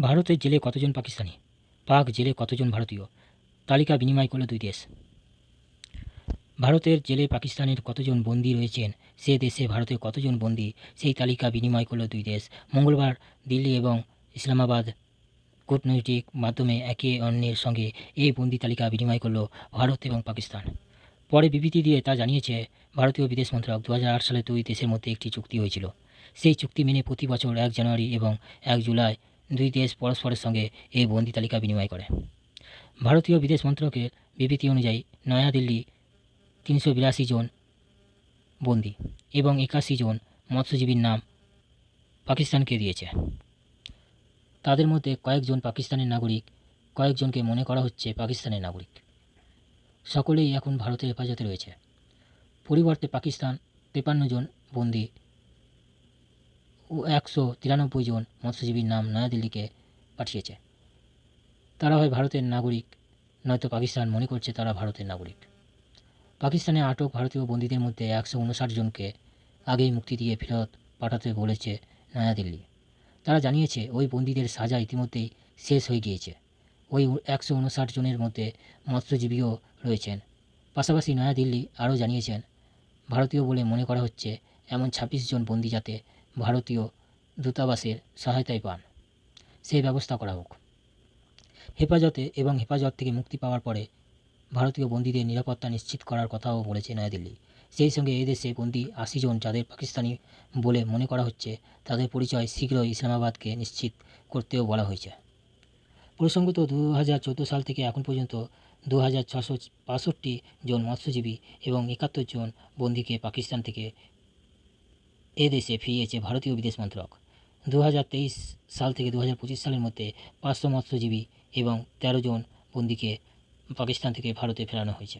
ভারতের জেলে কতজন পাকিস্তানি? পাক জেলে কতজন ভারতীয়? তালিকা বিনিময় করল দুই দেশ। ভারতের জেলে পাকিস্তানের কতজন বন্দী রয়েছেন? সে দেশে ভারতের কতজন বন্দী? সেই তালিকা বিনিময় করল দুই দেশ। মঙ্গলবার দিল্লি এবং ইসলামাবাদ কূটনৈতিক মাধ্যমে একে অন্যের সঙ্গে এই বন্দি তালিকা বিনিময় করল ভারত এবং পাকিস্তান। পরে বিবৃতি দিয়ে তা জানিয়েছে ভারতীয় বিদেশ মন্ত্রক। দু হাজার আট সালে দুই দেশের মধ্যে একটি চুক্তি হয়েছিল। সেই চুক্তি মেনে প্রতি বছর এক জানুয়ারি এবং এক জুলাই দুই দেশ পরস্পরের সঙ্গে এই বন্দি তালিকা বিনিময় করে। ভারতীয় বিদেশ মন্ত্রকের বিবৃতি অনুযায়ী নয়াদিল্লি তিনশো বিরাশি জন বন্দি এবং একাশি জন মৎস্যজীবীর নাম পাকিস্তানকে দিয়েছে। তাদের মধ্যে কয়েকজন পাকিস্তানের নাগরিক, কয়েকজনকে মনে করা হচ্ছে পাকিস্তানের নাগরিক। সকলেই এখন ভারতের হেফাজতে রয়েছে। পরিবর্তে পাকিস্তান তেপান্ন জন বন্দি একশো তিরানব্বই জন মৎস্যজীবীর নাম নয়াদিল্লিকে পাঠিয়েছে। তারা হয় ভারতের নাগরিক, নয়তো পাকিস্তান মনে করছে তারা ভারতের নাগরিক। পাকিস্তানে আটক ভারতীয় বন্দীদের মধ্যে একশো উনষাট জনকে আগেই মুক্তি দিয়ে ফেরত পাঠাতে বলেছে নয়াদিল্লি। তারা জানিয়েছে, ওই বন্দীদের সাজা ইতিমধ্যেই শেষ হয়ে গিয়েছে। ওই একশো উনষাট জনের মধ্যে মৎস্যজীবীও রয়েছেন। পাশাপাশি নয়াদিল্লি আরও জানিয়েছেন, ভারতীয় বলে মনে করা হচ্ছে, এমন ছাব্বিশ জন বন্দী যাতে ভারতীয় দূতাবাসের সহায়তায় পান। সেই ব্যবস্থা করা হোক। হেফাজতে এবং হেফাজত থেকে মুক্তি পাওয়ার পরে ভারতীয় বন্দীদের নিরাপত্তা নিশ্চিত করার কথাও বলেছে নয়াদিল্লি। সেই সঙ্গে এই দেশে বন্দী আশি জন, যাদের পাকিস্তানি বলে মনে করা হচ্ছে, তাদের পরিচয় শীঘ্রই ইসলামাবাদকে নিশ্চিত করতেও বলা হয়েছে। প্রসঙ্গত দু হাজার চোদ্দ সাল থেকে এখন পর্যন্ত দু হাজার ছশো জন মৎস্যজীবী এবং একাত্তর জন বন্দীকে পাকিস্তান থেকে এ দেশে ফিরিয়েছে ভারতীয় বিদেশ মন্ত্রক। দু হাজার তেইশ সাল থেকে দু হাজার পঁচিশ সালের মধ্যে পাঁচশো মৎস্যজীবী এবং তেরো জন বন্দিকে পাকিস্তান থেকে ভারতে ফেরানো হয়েছে।